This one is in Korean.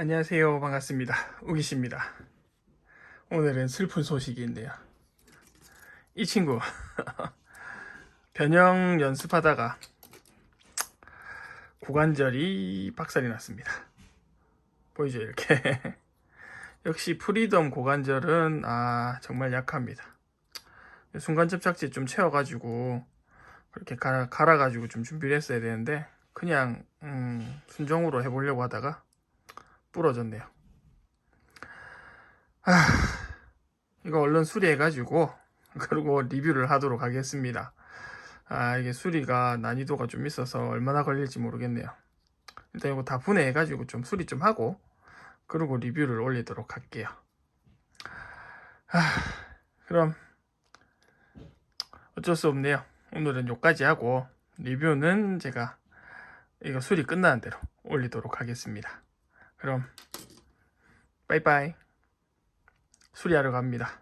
안녕하세요. 반갑습니다. 우기씨입니다. 오늘은 슬픈 소식이 있네요. 이 친구 변형 연습하다가 고관절이 박살이 났습니다. 보이죠 이렇게 역시 프리덤 고관절은 아 정말 약합니다. 순간 접착제 좀 채워가지고 그렇게 갈아, 갈아가지고 좀 준비를 했어야 되는데 그냥 음, 순정으로 해보려고 하다가 부러졌네요. 아, 이거 얼른 수리해가지고 그리고 리뷰를 하도록 하겠습니다. 아 이게 수리가 난이도가 좀 있어서 얼마나 걸릴지 모르겠네요. 일단 이거 다 분해해가지고 좀 수리 좀 하고 그리고 리뷰를 올리도록 할게요. 아, 그럼 어쩔 수 없네요. 오늘은 여기까지 하고 리뷰는 제가 이거 수리 끝나는 대로 올리도록 하겠습니다. 그럼 빠이빠이 수리하러 갑니다.